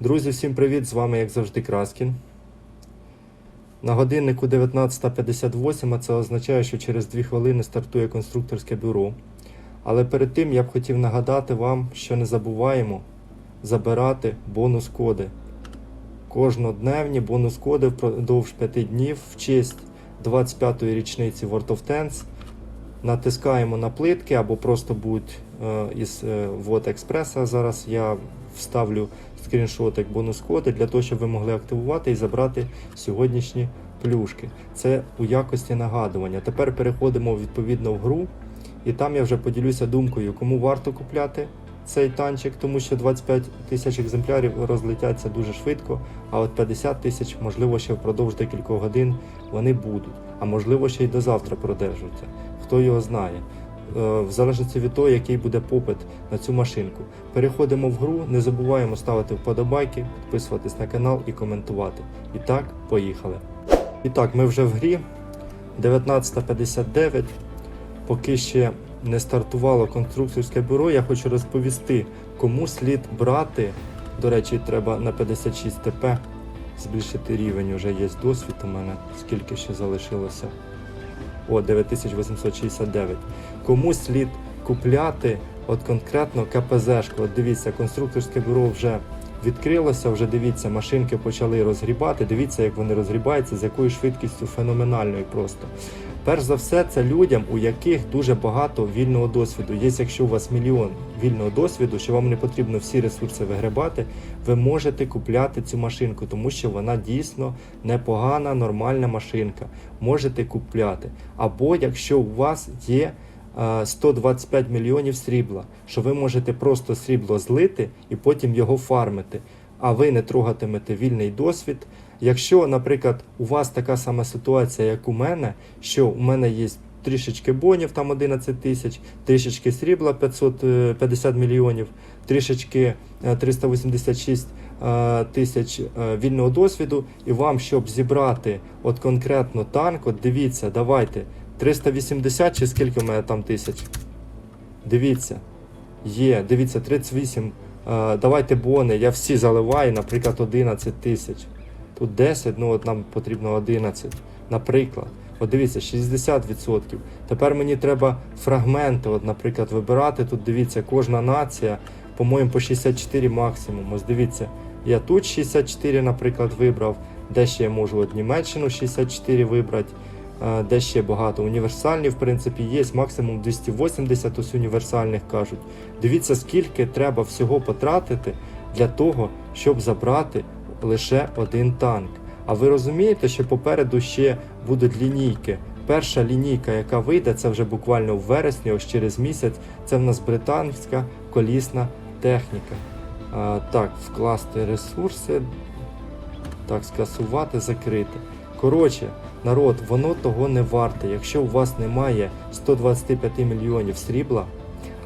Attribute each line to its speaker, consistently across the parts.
Speaker 1: Друзі, всім привіт! З вами, як завжди, Краскін. На годиннику 19.58, а це означає, що через 2 хвилини стартує конструкторське бюро. Але перед тим я б хотів нагадати вам, що не забуваємо забирати бонус-коди. Кожнодневні бонус-коди впродовж 5 днів в честь 25-ї річниці World of Tanks. Натискаємо на плитки або просто будь е, із е, Вот Експреса. Зараз я вставлю скріншотик бонус-коди для того, щоб ви могли активувати і забрати сьогоднішні плюшки. Це у якості нагадування. Тепер переходимо відповідно в гру, і там я вже поділюся думкою, кому варто купляти цей танчик, тому що 25 тисяч екземплярів розлетяться дуже швидко, а от 50 тисяч, можливо, ще впродовж декількох годин вони будуть, а можливо ще й до завтра продержаться. Хто його знає. Е, В залежності від того, який буде попит на цю машинку. Переходимо в гру, не забуваємо ставити вподобайки, підписуватись на канал і коментувати. І так, поїхали. І так, ми вже в грі. 19.59. Поки ще не стартувало конструкторське бюро, я хочу розповісти, кому слід брати. До речі, треба на 56 ТП збільшити рівень. Уже є досвід у мене. Скільки ще залишилося? О, 9869. Кому слід купляти от конкретно КПЗшку? От дивіться, конструкторське бюро вже відкрилося, вже дивіться, машинки почали розгрібати. Дивіться, як вони розгрібаються, з якою швидкістю феноменальною просто. Перш за все, це людям, у яких дуже багато вільного досвіду. Є, якщо у вас мільйон вільного досвіду, що вам не потрібно всі ресурси вигрібати, ви можете купляти цю машинку, тому що вона дійсно непогана, нормальна машинка. Можете купляти. Або якщо у вас є 125 мільйонів срібла, що ви можете просто срібло злити і потім його фармити, а ви не трогатимете вільний досвід. Якщо, наприклад, у вас така сама ситуація, як у мене, що у мене є трішечки бонів, там 11 тисяч, трішечки срібла 550 мільйонів, трішечки е, 386 е, тисяч е, вільного досвіду, і вам, щоб зібрати от конкретно танк, от дивіться, давайте 380 чи скільки в мене там тисяч? Дивіться, є, дивіться, 38. Е, Давайте бони, я всі заливаю, наприклад, 11 тисяч. Тут 10, ну от нам потрібно 11. Наприклад. От дивіться, 60%. Тепер мені треба фрагменти, от, наприклад, вибирати. Тут дивіться, кожна нація, по-моєму, по 64 максимум. Ось дивіться, я тут 64, наприклад, вибрав. Де ще я можу от Німеччину 64 вибрати. Е, Де ще багато. Універсальні, в принципі, є максимум 280, ось універсальних кажуть. Дивіться, скільки треба всього потратити для того, щоб забрати лише один танк. А ви розумієте, що попереду ще будуть лінійки. Перша лінійка, яка вийде, це вже буквально в вересні, ось через місяць. Це в нас британська колісна техніка. А, так, вкласти ресурси, так, скасувати, закрити. Коротше, народ, воно того не варте. Якщо у вас немає 125 мільйонів срібла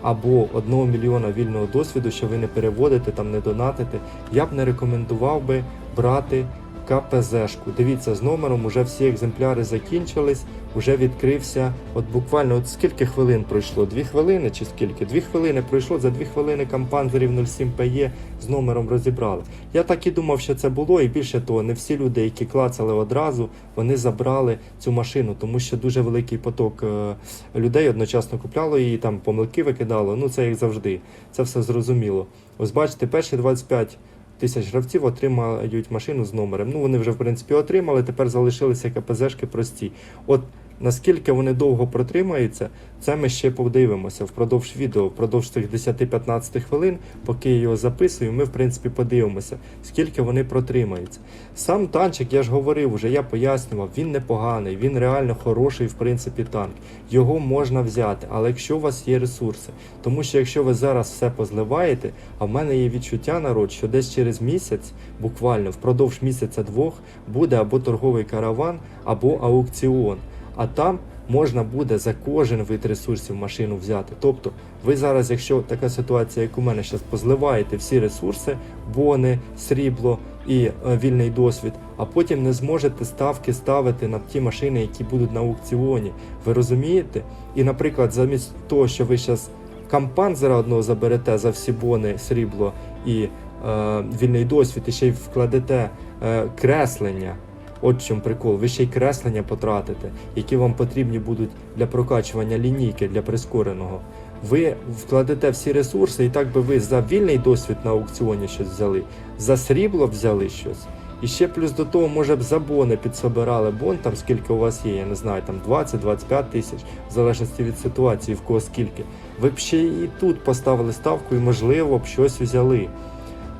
Speaker 1: або 1 мільйона вільного досвіду, що ви не переводите, там не донатите, я б не рекомендував би брати КПЗшку. Дивіться, з номером уже всі екземпляри закінчились, вже відкрився. От буквально от скільки хвилин пройшло? Дві хвилини чи скільки? Дві хвилини пройшло, за дві хвилини кампанзерів 07 ПЕ з номером розібрали. Я так і думав, що це було, і більше того, не всі люди, які клацали одразу, вони забрали цю машину, тому що дуже великий поток е, людей одночасно купляло її, там помилки викидало. Ну це як завжди. Це все зрозуміло. Ось бачите, перші 25 тисяч гравців отримають машину з номером. Ну вони вже в принципі отримали. Тепер залишилися КПЗшки прості. От наскільки вони довго протримаються, це ми ще подивимося впродовж відео, впродовж цих 10-15 хвилин, поки я його записую, ми в принципі подивимося, скільки вони протримаються. Сам танчик, я ж говорив вже, я пояснював, він непоганий, він реально хороший, в принципі, танк. Його можна взяти, але якщо у вас є ресурси, тому що якщо ви зараз все позливаєте, а в мене є відчуття народ, що десь через місяць, буквально впродовж місяця-двох, буде або торговий караван, або аукціон. А там можна буде за кожен вид ресурсів машину взяти. Тобто, ви зараз, якщо така ситуація, як у мене зараз, позливаєте всі ресурси, бони, срібло і е, вільний досвід, а потім не зможете ставки ставити на ті машини, які будуть на аукціоні. Ви розумієте? І, наприклад, замість того, що ви зараз кампанзера одного заберете за всі бони, срібло і е, вільний досвід і ще й вкладете е, креслення. От в чому прикол. Ви ще й креслення потратите, які вам потрібні будуть для прокачування лінійки, для прискореного. Ви вкладете всі ресурси, і так би ви за вільний досвід на аукціоні щось взяли, за срібло взяли щось. І ще плюс до того, може б за бони підсобирали бон, там скільки у вас є, я не знаю, там 20-25 тисяч, в залежності від ситуації, в кого скільки. Ви б ще і тут поставили ставку і, можливо, б щось взяли.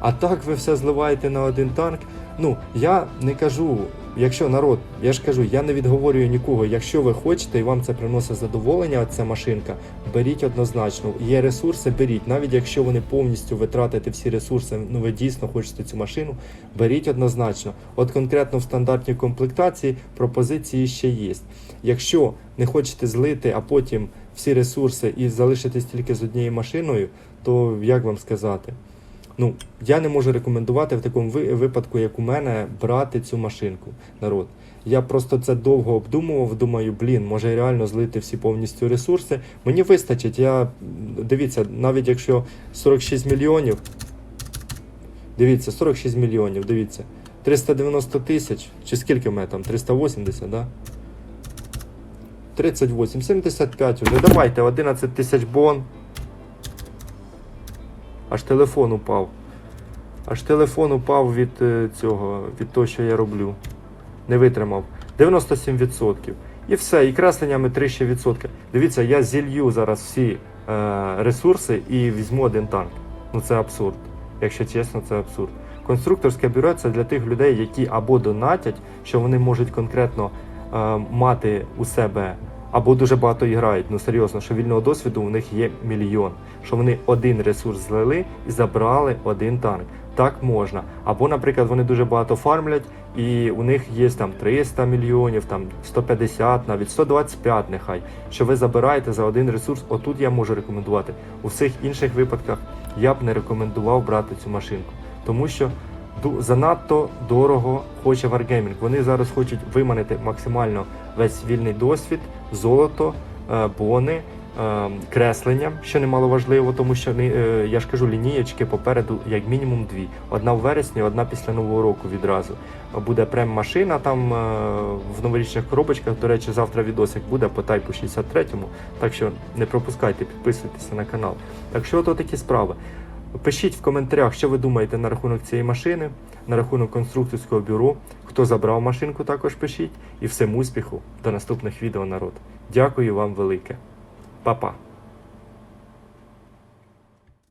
Speaker 1: А так ви все зливаєте на один танк. Ну, я не кажу, якщо народ, я ж кажу, я не відговорюю нікого. Якщо ви хочете і вам це приносить задоволення, ця машинка, беріть однозначно. Є ресурси, беріть. Навіть якщо вони повністю витратите всі ресурси, ну ви дійсно хочете цю машину, беріть однозначно. От конкретно в стандартній комплектації пропозиції ще є. Якщо не хочете злити, а потім всі ресурси і залишитись тільки з однією машиною, то як вам сказати? Ну, я не можу рекомендувати в такому випадку, як у мене, брати цю машинку, народ. Я просто це довго обдумував, думаю, блін, може реально злити всі повністю ресурси. Мені вистачить, я дивіться, навіть якщо 46 мільйонів. Дивіться, 46 мільйонів, дивіться. 390 тисяч, чи скільки в мене там? 380, да? 38, 75 уже. Давайте 11 тисяч бон. Аж телефон упав. Аж телефон упав від е, цього, від того, що я роблю. Не витримав. 97%. І все, і кресленнями 3%. Дивіться, я зілью зараз всі е, ресурси і візьму один танк. Ну це абсурд. Якщо чесно, це абсурд. Конструкторське бюро це для тих людей, які або донатять, що вони можуть конкретно е, мати у себе, або дуже багато грають. Ну серйозно, що вільного досвіду у них є мільйон. Що вони один ресурс злили і забрали один танк. Так можна. Або, наприклад, вони дуже багато фармлять, і у них є там 300 мільйонів, там 150, навіть 125 нехай. Що ви забираєте за один ресурс, отут я можу рекомендувати. У всіх інших випадках я б не рекомендував брати цю машинку. Тому що занадто дорого хоче Wargaming. Вони зараз хочуть виманити максимально весь вільний досвід, золото, е, бони, е, креслення, що немало важливо, тому що е, я ж кажу, лінієчки попереду як мінімум дві. Одна в вересні, одна після нового року відразу. Буде прем-машина там в новорічних коробочках. До речі, завтра відосик буде по тайпу 63-му. Так що не пропускайте, підписуйтеся на канал. Так що ото такі справи. Пишіть в коментарях, що ви думаєте на рахунок цієї машини, на рахунок конструкторського бюро. Хто забрав машинку, також пишіть. І всім успіху до наступних відео, народ. Дякую вам велике. Па-па.